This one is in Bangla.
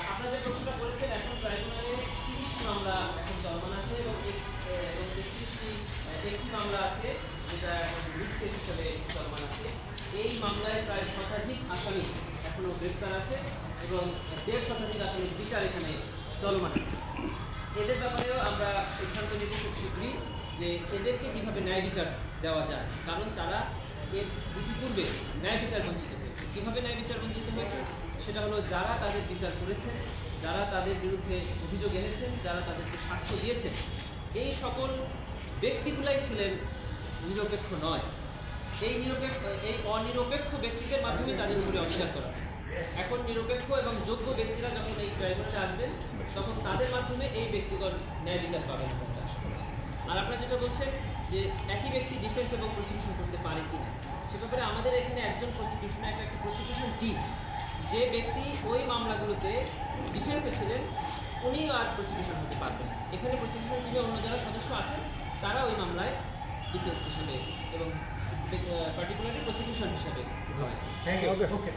আপনারা যে প্রশ্নটা এখন ট্রাইব্যুনালে তিরিশটি মামলা এখন চলমান আছে এবং একত্রিশটি একটি আছে যেটা এখন রিস্ক কেস হিসেবে আছে। এই মামলায় প্রায় শতাধিক আসামি এখনও গ্রেপ্তার আছে এবং দেড় শতাধিক আসামির বিচার এখানে চলমান আছে। এদের ব্যাপারেও আমরা সিদ্ধান্ত নেব খুব শীঘ্রই যে এদেরকে কীভাবে ন্যায় বিচার দেওয়া যায়। কারণ তারা এর ইতিপূর্বে ন্যায় বিচার বঞ্চিত হয়েছে। কীভাবে ন্যায় বিচার বঞ্চিত হয়েছে? সেটা হলো যারা তাদের বিচার করেছেন, যারা তাদের বিরুদ্ধে অভিযোগ এনেছেন, যারা তাদেরকে সাক্ষ্য দিয়েছেন, এই সকল ব্যক্তিগুলাই ছিলেন নিরপেক্ষ নয়। এই নিরপেক্ষ, এই অনিরপেক্ষ ব্যক্তিদের মাধ্যমে তাদের উপরে অবিচার করা এখন নিরপেক্ষ এবং যোগ্য ব্যক্তিরা যখন এই ট্রাইব্যুনালে আসবেন, তখন তাদের মাধ্যমে এই ব্যক্তিগণ ন্যায় বিচার পাবেন আর আপনারা যেটা বলছেন যে একই ব্যক্তি ডিফেন্স এবং প্রসিকিউশন করতে পারে কি না সে ব্যাপারে আমাদের এখানে একজন প্রসিকিউশন একটা প্রসিকিউশন টিম যে ব্যক্তি ওই মামলাগুলোতে ডিফেন্সে ছিলেন উনি আর প্রসিকিউশন হতে পারবেন এখানে প্রসিকিউশন টিমে অন্য যারা সদস্য আছেন তারা ওই মামলায় ডিফেন্স হিসেবে এবং পার্টিকুলারলি প্রসিকিউশন হিসেবে হয় থ্যাংক ইউ ওকে